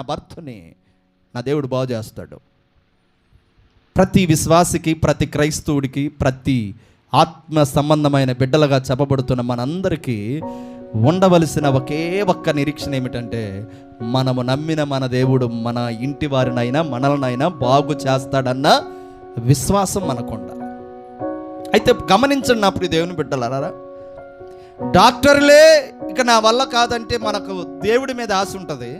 నా భర్తని నా దేవుడు బాగు చేస్తాడు. ప్రతి విశ్వాసికి ప్రతి క్రైస్తవుడికి ప్రతి ఆత్మ సంబంధమైన బిడ్డలుగా చెప్పబడుతున్న మనందరికీ ఉండవలసిన ఒకే ఒక్క నిరీక్షణ ఏమిటంటే మనము నమ్మిన మన దేవుడు మన ఇంటి వారినైనా మనలనైనా బాగు చేస్తాడన్న విశ్వాసం మనకుండ అయితే గమనించండి నా ప్రియ దేవుని బిడ్డలారా డాక్టర్లే ఇక నా వల్ల కాదంటే మనకు దేవుడి మీద ఆశ ఉంటుంది.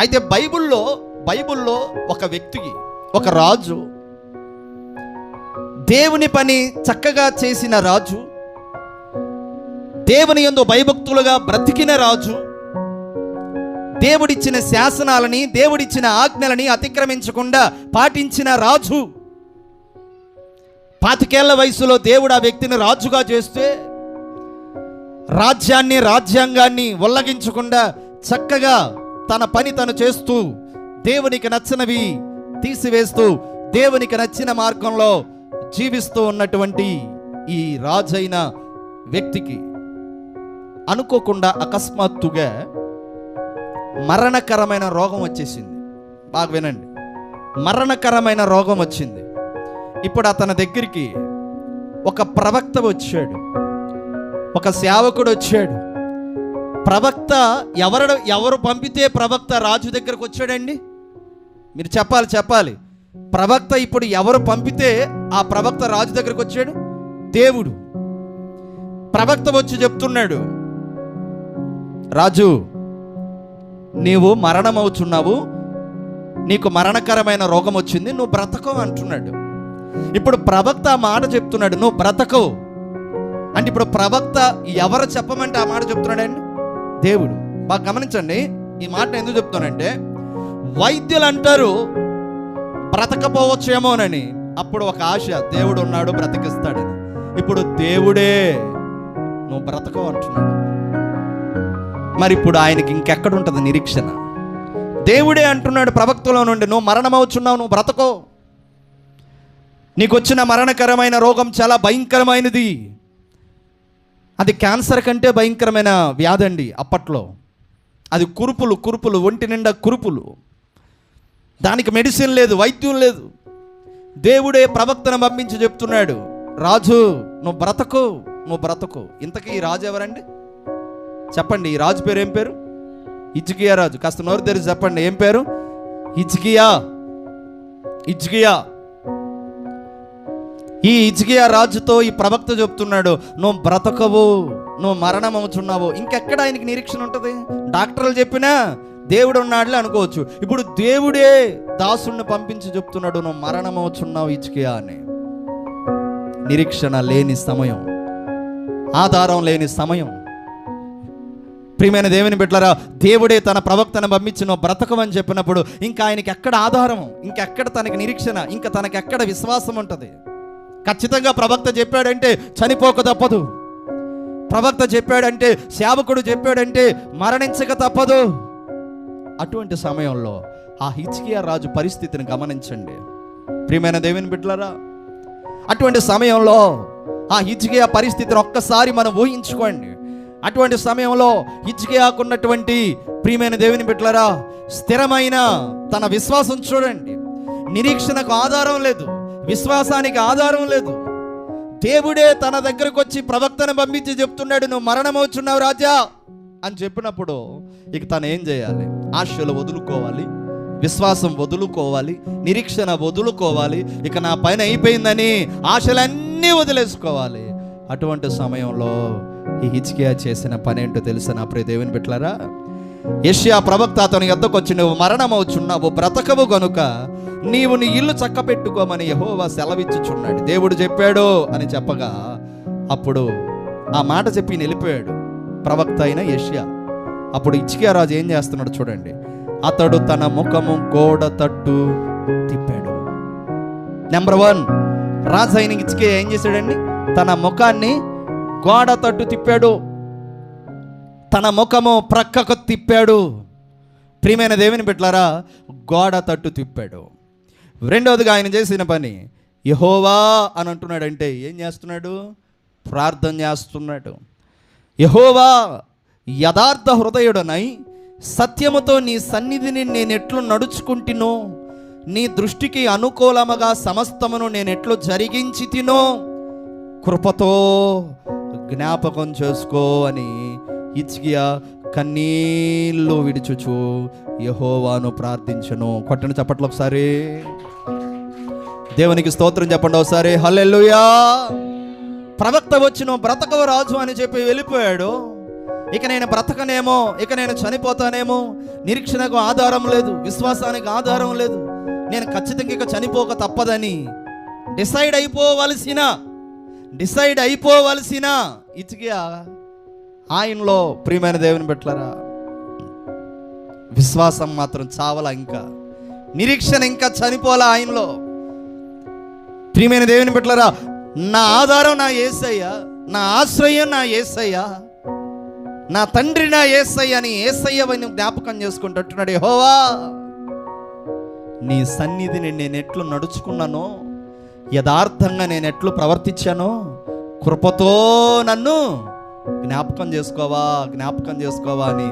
అయితే బైబిల్లో బైబిల్లో ఒక వ్యక్తికి ఒక రాజు దేవుని పని చక్కగా చేసిన రాజు దేవుని యందు భయభక్తులుగా బ్రతికిన రాజు దేవుడిచ్చిన శాసనాలని దేవుడిచ్చిన ఆజ్ఞలని అతిక్రమించకుండా పాటించిన రాజు. పాతికేళ్ళ వయసులో దేవుడు ఆ వ్యక్తిని రాజుగా చేస్తే రాజ్యాన్ని రాజ్యాంగాన్ని ఉల్లగించకుండా చక్కగా తన పని తను చేస్తూ దేవునికి నచ్చినవి తీసివేస్తూ దేవునికి నచ్చిన మార్గంలో జీవిస్తూ ఉన్నటువంటి ఈ రాజైన వ్యక్తికి అనుకోకుండా అకస్మాత్తుగా మరణకరమైన రోగం వచ్చేసింది. బాగా వినండి. మరణకరమైన రోగం వచ్చింది. ఇప్పుడు అతని దగ్గరికి ఒక ప్రవక్త వచ్చాడు. ఒక సేవకుడు వచ్చాడు. ప్రవక్త ఎవరు ఎవరు పంపితే ప్రవక్త రాజు దగ్గరకు వచ్చాడండి? మీరు చెప్పాలి చెప్పాలి. ప్రవక్త ఇప్పుడు ఎవరు పంపితే ఆ ప్రవక్త రాజు దగ్గరకు వచ్చాడు? దేవుడు. ప్రవక్త వచ్చి చెప్తున్నాడు రాజు నీవు మరణమవుచున్నావు. నీకు మరణకరమైన రోగం వచ్చింది. నువ్వు బ్రతకవు అంటున్నాడు. ఇప్పుడు ప్రవక్త ఆ మాట చెప్తున్నాడు నువ్వు బ్రతకవు. అంటే ఇప్పుడు ప్రవక్త ఎవరు చెప్పమంటే ఆ మాట చెప్తున్నాడండి? దేవుడు. బాగా గమనించండి ఈ మాట ఎందుకు చెప్తానంటే వైద్యులు అంటారు బ్రతకపోవచ్చేమోనని. అప్పుడు ఒక ఆశ దేవుడు ఉన్నాడు బ్రతికిస్తాడని. ఇప్పుడు దేవుడే నువ్వు బ్రతకవు అంటున్నాడు. మరి ఇప్పుడు ఆయనకి ఇంకెక్కడ ఉంటుంది నిరీక్షణ? దేవుడే అంటున్నాడు ప్రవక్తలో నుండి నువ్వు మరణమవుచున్నావు నువ్వు బ్రతకో. నీకు వచ్చిన మరణకరమైన రోగం చాలా భయంకరమైనది. అది క్యాన్సర్ కంటే భయంకరమైన వ్యాధి అండి అప్పట్లో. అది కురుపులు కురుపులు ఒంటి నిండా కురుపులు. దానికి మెడిసిన్ లేదు వైద్యం లేదు. దేవుడే ప్రవక్తను పంపించి చెప్తున్నాడు రాజు నువ్వు బ్రతకు నువ్వు బ్రతకు. ఇంతకీ ఈ రాజు ఎవరండి? చెప్పండి ఈ రాజు పేరు ఏం పేరు? ఇజ్కియా రాజు. కాస్త నోరు తెరిచి చెప్పండి ఏం పేరు? ఇజ్కియా ఇజ్కియా ఈ ఇజ్కియా రాజుతో ఈ ప్రవక్త చెప్తున్నాడు నువ్వు బ్రతకవు నువ్వు మరణం అవుతున్నావు ఇంకెక్కడ ఆయనకి నిరీక్షణ ఉంటుంది? డాక్టర్లు చెప్పినా దేవుడు ఉన్నాడులే అనుకోవచ్చు. ఇప్పుడు దేవుడే దాసుడిని పంపించి చెప్తున్నాడు నువ్వు మరణం అవుతున్నావు ఇజ్కియా అని. నిరీక్షణ లేని సమయం. ఆధారం లేని సమయం. ప్రియమైన దేవుని బిడ్డలారా దేవుడే తన ప్రవక్తను పంపించి నువ్వు బ్రతకమని చెప్పినప్పుడు ఇంకా ఆయనకి ఎక్కడ ఆధారం? ఇంకెక్కడ తనకి నిరీక్షణ? ఇంకా తనకి ఎక్కడ విశ్వాసం ఉంటుంది? ఖచ్చితంగా ప్రవక్త చెప్పాడంటే చనిపోక తప్పదు. ప్రవక్త చెప్పాడంటే సేవకుడు చెప్పాడంటే మరణించక తప్పదు. అటువంటి సమయంలో ఆ హిచ్కియా రాజు పరిస్థితిని గమనించండి. ప్రియమైన దేవుని బిడ్డలరా అటువంటి సమయంలో ఆ హిజ్కియా పరిస్థితిని ఒక్కసారి మనం ఊహించుకోండి. అటువంటి సమయంలో హిజ్కియాకున్నటువంటి ప్రియమైన దేవుని బిడ్డలరా స్థిరమైన తన విశ్వాసం చూడండి. నిరీక్షణకు ఆధారం లేదు. విశ్వాసానికి ఆధారం లేదు. దేవుడే తన దగ్గరకు వచ్చి ప్రవక్తను పంపించి చెప్తున్నాడు నువ్వు మరణమవుచున్నావు రాజా అని చెప్పినప్పుడు ఇక తను ఏం చేయాలి? ఆశలు వదులుకోవాలి విశ్వాసం వదులుకోవాలి నిరీక్షణ వదులుకోవాలి ఇక నా పైన అయిపోయిందని ఆశలన్నీ వదిలేసుకోవాలి. అటువంటి సమయంలో ఈ హిచ్కియా చేసిన పని ఏంటో తెలిసిన నా ప్రియ దేవుని బిడ్డలారా? యష్యా ప్రవక్త అతని యొద్దకు వచ్చి నువ్వు మరణమవుచున్నావు బ్రతకవు గనుక నీవు నీ ఇల్లు చక్కపెట్టుకోమని యహోవా సెలవిచ్చుచున్నాడు. దేవుడు చెప్పాడు అని చెప్పగా అప్పుడు ఆ మాట చెప్పి నిలిపాడు ప్రవక్త అయిన యష్యా. అప్పుడు ఇచ్చికియా రాజు ఏం చేస్తున్నాడు చూడండి. అతడు తన ముఖము గోడ తట్టు తిప్పాడు. నెంబర్ వన్ రాజు అయిన ఇచ్చికే ఏం చేశాడండి? తన ముఖాన్ని గోడ తట్టు తిప్పాడు. తన ముఖము ప్రక్కకు తిప్పాడు. ప్రియమైన దేవుని బిడ్డలారా గోడ తట్టు తిప్పాడు. రెండవదిగా ఆయన చేసిన పని యహోవా అని అంటున్నాడంటే ఏం చేస్తున్నాడు? ప్రార్థన చేస్తున్నాడు. యహోవా యథార్థ హృదయుడనై సత్యముతో నీ సన్నిధిని నేను ఎట్లు నడుచుకుంటునో నీ దృష్టికి అనుకూలముగా సమస్తమును నేను ఎట్లు జరిగించి తినో కృపతో జ్ఞాపకం చేసుకో అని ఇచ్చియా కన్నీళ్ళు విడుచుచు. యహోవాను ప్రార్థించను. కొట్టను చప్పట్లు ఒకసారి. దేవునికి స్తోత్రం చెప్పండి ఒకసారి. హల్లెల్లుయా ప్రవక్త వచ్చిన బ్రతకవ రాజు అని చెప్పి వెళ్ళిపోయాడు. ఇక నేను బ్రతకనేమో ఇక నేను చనిపోతానేమో నిరీక్షణకు ఆధారం లేదు విశ్వాసానికి ఆధారం లేదు. నేను ఖచ్చితంగా ఇక చనిపోక తప్పదని. డిసైడ్ అయిపోవలసిన డిసైడ్ అయిపోవలసిన ఇచ్చిగా ఆయనలో ప్రియమైన దేవుని పెట్టలరా విశ్వాసం మాత్రం చావలా ఇంకా. నిరీక్షణ ఇంకా చనిపోలా ఆయనలో. ప్రియమైన దేవుని పెట్టలరా నా ఆధారం నా ఏసయ్య నా ఆశ్రయం నా ఏసయ్య నా తండ్రి నా ఏసయ్య అని ఏసయ్యవని జ్ఞాపకం చేసుకుంటున్నాడు హోవా నీ సన్నిధిని నేను ఎట్లు నడుచుకున్నానో యథార్థంగా నేను ఎట్లు ప్రవర్తించానో కృపతో నన్ను జ్ఞాపకం చేసుకోవా జ్ఞాపకం చేసుకోవా అని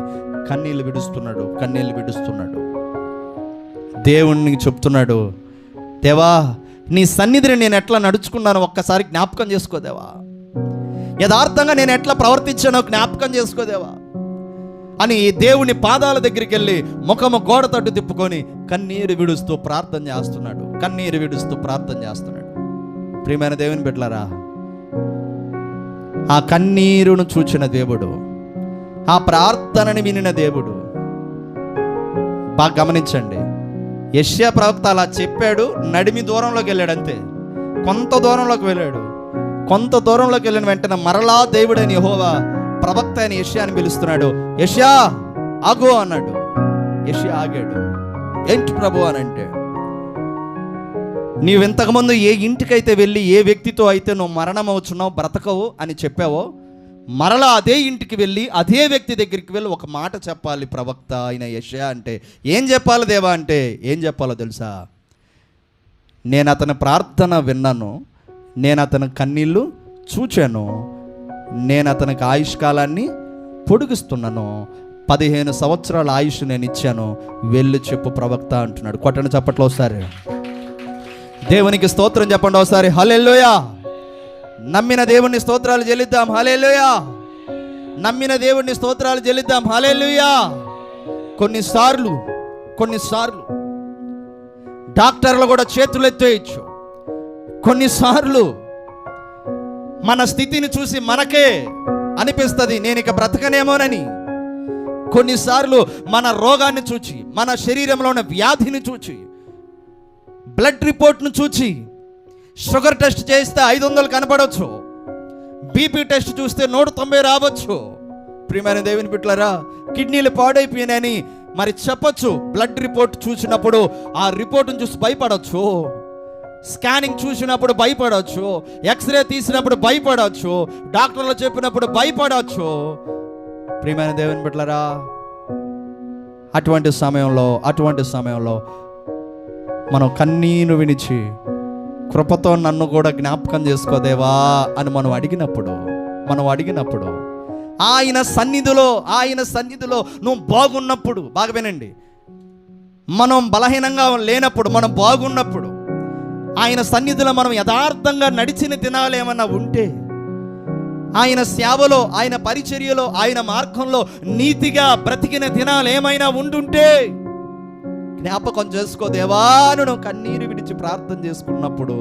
కన్నీళ్ళు విడుస్తున్నాడు కన్నీళ్ళు విడుస్తున్నాడు. దేవుణ్ణి చెప్తున్నాడు దేవా నీ సన్నిధిని నేను ఎట్లా నడుచుకున్నానో ఒక్కసారి జ్ఞాపకం చేసుకోదేవా యథార్థంగా నేను ఎట్లా ప్రవర్తించానో జ్ఞాపకం చేసుకోదేవా అని దేవుని పాదాల దగ్గరికి వెళ్ళి ముఖము గోడ తట్టు తిప్పుకొని కన్నీరు విడుస్తూ ప్రార్థన చేస్తున్నాడు కన్నీరు విడుస్తూ ప్రార్థన చేస్తున్నాడు. ప్రియమైన దేవుని బిడ్డలారా ఆ కన్నీరును చూచిన దేవుడు ఆ ప్రార్థనని వినిన దేవుడు. బాగా గమనించండి. యష్యా ప్రవక్త అలా చెప్పాడు నడిమి దూరంలోకి వెళ్ళాడు అంతే. కొంత దూరంలోకి వెళ్ళాడు. కొంత దూరంలోకి వెళ్ళిన వెంటనే మరలా దేవుడని యెహోవా ప్రవక్త అని యష్యాని పిలుస్తున్నాడు. యష్యా ఆగు అన్నాడు. యష్యా ఆగాడు. ఏంటి ప్రభు అని అంటే నీవు ఇంతకుముందు ఏ ఇంటికైతే వెళ్ళి ఏ వ్యక్తితో అయితే నువ్వు మరణం అవుతున్నావు బ్రతకవు అని చెప్పావో మరలా అదే ఇంటికి వెళ్ళి అదే వ్యక్తి దగ్గరికి వెళ్ళి ఒక మాట చెప్పాలి ప్రవక్త అయిన యషయా అంటే ఏం చెప్పాలి దేవా అంటే ఏం చెప్పాలో తెలుసా? నేను అతని ప్రార్థన విన్నాను నేను అతని కన్నీళ్ళు చూచాను నేను అతనికి ఆయుష్కాలాన్ని పొడిగిస్తున్నాను పదిహేను సంవత్సరాల ఆయుష్ నేను ఇచ్చాను వెళ్ళి చెప్పు ప్రవక్త అంటున్నాడు. కొట్టను చప్పట్లో ఒకసారి. దేవునికి స్తోత్రం చెప్పండి ఒకసారి. హలెల్లోయా. నమ్మిన దేవుని స్తోత్రాలు చెల్లిద్దాం. హలెల్లోయా. నమ్మిన దేవుణ్ణి స్తోత్రాలు చెల్లిద్దాం. హలెల్లుయా. కొన్నిసార్లు కొన్నిసార్లు డాక్టర్లు కూడా చేతులు ఎత్తేయచ్చు. కొన్నిసార్లు మన స్థితిని చూసి మనకే అనిపిస్తుంది నేను ఇక బ్రతకనేమోనని కొన్నిసార్లు మన రోగాన్ని చూచి మన శరీరంలో ఉన్న వ్యాధిని చూచి బ్లడ్ రిపోర్ట్ను చూచి షుగర్ టెస్ట్ చేస్తే ఐదు వందలు కనపడవచ్చు బీపీ టెస్ట్ చూస్తే నూట తొంభై రావచ్చు. ప్రియమైన దేవుని బిడ్డలారా కిడ్నీలు పాడైపోయినాయని మరి చెప్పొచ్చు. బ్లడ్ రిపోర్ట్ చూసినప్పుడు ఆ రిపోర్ట్ను చూసి భయపడవచ్చు స్కానింగ్ చూసినప్పుడు భయపడవచ్చు ఎక్స్రే తీసినప్పుడు భయపడవచ్చు డాక్టర్లు చెప్పినప్పుడు భయపడవచ్చు ప్రియమైన దేవుని బిడ్డలారా అటువంటి సమయంలో అటువంటి సమయంలో మనం కన్నీను వినిచి కృపతో నన్ను కూడా జ్ఞాపకం చేసుకోదేవా అని మనం అడిగినప్పుడు మనం అడిగినప్పుడు ఆయన సన్నిధిలో ఆయన సన్నిధిలో నువ్వు బాగున్నప్పుడు బాగా వినండి. మనం బలహీనంగా లేనప్పుడు మనం బాగున్నప్పుడు ఆయన సన్నిధిలో మనం యథార్థంగా నడిచిన దినాలు ఏమన్నా ఉంటే ఆయన సేవలో ఆయన పరిచర్యలో ఆయన మార్గంలో నీతిగా బ్రతికిన దినాలు ఏమైనా ఉండుంటే జ్ఞాపకం చేసుకో దేవాను నువ్వు కన్నీరు విడిచి ప్రార్థన చేసుకున్నప్పుడు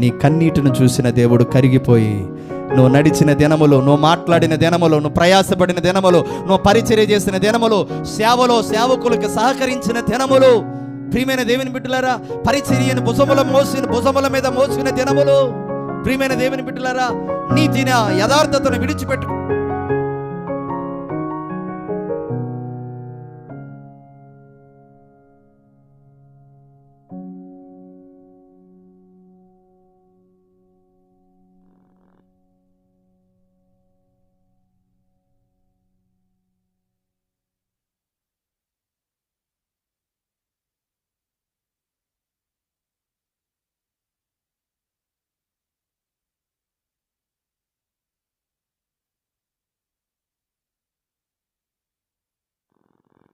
నీ కన్నీటిని చూసిన దేవుడు కరిగిపోయి నువ్వు నడిచిన దినములు నువ్వు మాట్లాడిన దినములు నువ్వు ప్రయాసపడిన దినములు నువ్వు పరిచర్య చేసిన దినములు సేవలో సేవకులకు సహకరించిన దినములు ప్రియమైన దేవుని బిడ్డలారా పరిచర్యను భుజముల మోసిన భుజముల మీద మోసిన దినములు ప్రియమైన దేవుని బిడ్డలారా నీతిన యథార్థతను విడిచిపెట్టు